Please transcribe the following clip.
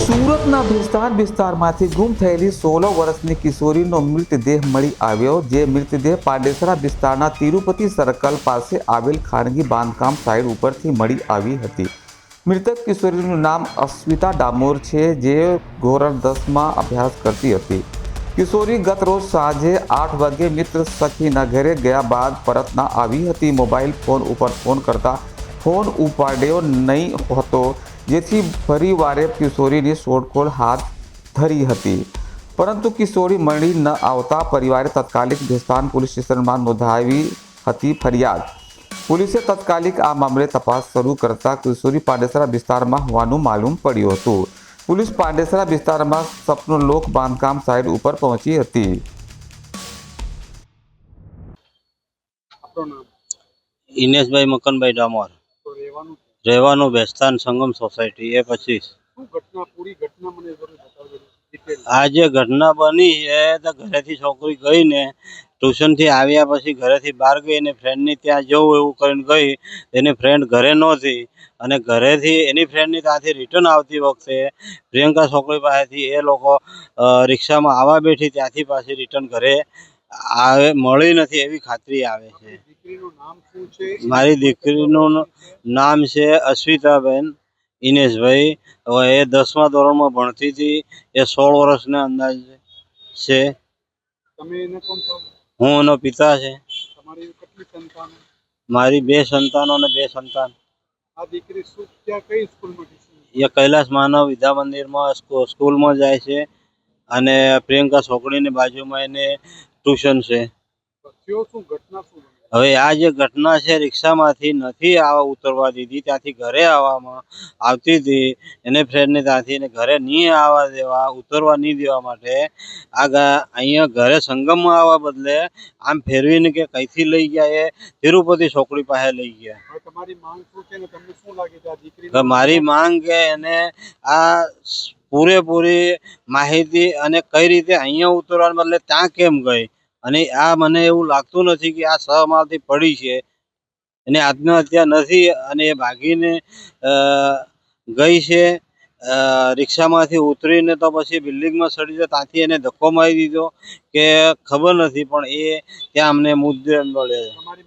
સુરતના ભિસ્તાર વિસ્તારમાંથી ગુમ થયેલી સોળ વર્ષની કિશોરીનો મૃતદેહ મળી આવ્યો, જે મૃતદેહ પાંડેસરા વિસ્તારના તિરુપતિ સર્કલ પાસે આવેલ ખાનગી બાંધકામ સાઇટ ઉપરથી મળી આવી હતી. મૃતક કિશોરીનું નામ અસ્મિતા ડામોર છે, જે ધોરણ દસમાં અભ્યાસ કરતી હતી. કિશોરી ગત રોજ સાંજે આઠ વાગે મિત્ર સખીના ઘરે ગયા બાદ પરત ના આવી હતી. મોબાઈલ ફોન ઉપર ફોન કરતા ફોન ઉપાડ્યો નહીં હતો, જેથી ફરીવારે કિશોરીની શોધખોળ હાથ ધરી હતી. પરંતુ કિશોરી મળી ન આવતા પરિવારે તાત્કાલિક ભેસ્તાન પોલીસ સ્ટેશનમાં નોંધાવી હતી ફરિયાદ. પોલીસે તાત્કાલિક આ મામલે તપાસ શરૂ કરતા કિશોરી પાંડેસરા વિસ્તારમાં હોવાનું માલુમ પડ્યું હતું. પોલીસ પાંડેસરા વિસ્તારમાં સપનો લોક બાંધકામ સાઇટ ઉપર પહોંચી હતી. ઇનેશભાઈ મકનભાઈ ડામોર. રહેવાનું બેસ્તાન સંગમ સોસાયટી એ પચીસ ઘટના પૂરી ઘટના મને જરૂર બતાવજો ડિટેલ આ જે ઘટના બની છે તો ઘરેથી છોકરી ગઈ ને ટ્યુશનથી આવ્યા પછી ઘરેથી બહાર ગઈ અને ફ્રેન્ડની ત્યાં જવું એવું કરીને ગઈ, એની ફ્રેન્ડ ઘરે નહોતી. અને ઘરેથી એની ફ્રેન્ડની ત્યાંથી રિટર્ન આવતી વખતે પ્રિયંકા છોકરી પાસેથી એ લોકો રિક્ષામાં આવવા બેઠી ત્યાંથી પાછી રિટર્ન ઘરે આવે, મળી નથી એવી ખાતરી આવે છે. મારી દીકરીનું નામ છે અશ્વિતાબેન. ઇનેશભાઈ હવે એ દસમા ધોરણમાં ભણતી હતી. એ સોળ વર્ષના અંદાજ છે. તમે એને કોણ હું એનો પિતા છે. તમારી કેટલી સંતાનો? મારી બે સંતાનો અને બે સંતાન. આ દીકરી શું ક્યાં કઈ સ્કૂલમાં એ કૈલાસ માનવ વિદ્યા મંદિરમાં સ્કૂ- સ્કૂલમાં જાય છે અને પ્રિયંકા છોકરીની બાજુમાં એને ટ્યુશન છે. શું? ઘટના શું હવે આ જે ઘટના છે રિક્ષામાંથી નથી આવા ઉતરવા દીધી. ત્યાંથી ઘરે આવવામાં આવતી હતી. એને ફ્રેન્ડને ત્યાંથી એને ઘરે નહીં આવવા દેવા ઉતરવા નહીં દેવા માટે આ અહીંયા ઘરે સંગમમાં આવવા બદલે આમ ફેરવીને કે કઈથી લઈ ગયા એ? તિરુપતિ છોકરી પાસે લઈ ગયા. મારી માંગ કે એને આ પૂરેપૂરી માહિતી અને કઈ રીતે અહીંયા ઉતરવાને બદલે ત્યાં કેમ ગઈ? અને આ મને એવું લાગતું નથી કે આ સહમાલથી પડી છે. એને આત્મહત્યા નથી અને એ ભાગીને ગઈ છે રિક્ષામાંથી ઉતરીને તો પછી બિલ્ડિંગમાં ચડી જાય ત્યાંથી એને ધક્કો મારી દીધો કે ખબર નથી પણ એ ત્યાં અમને મુદ્દે મળે છે. તમારી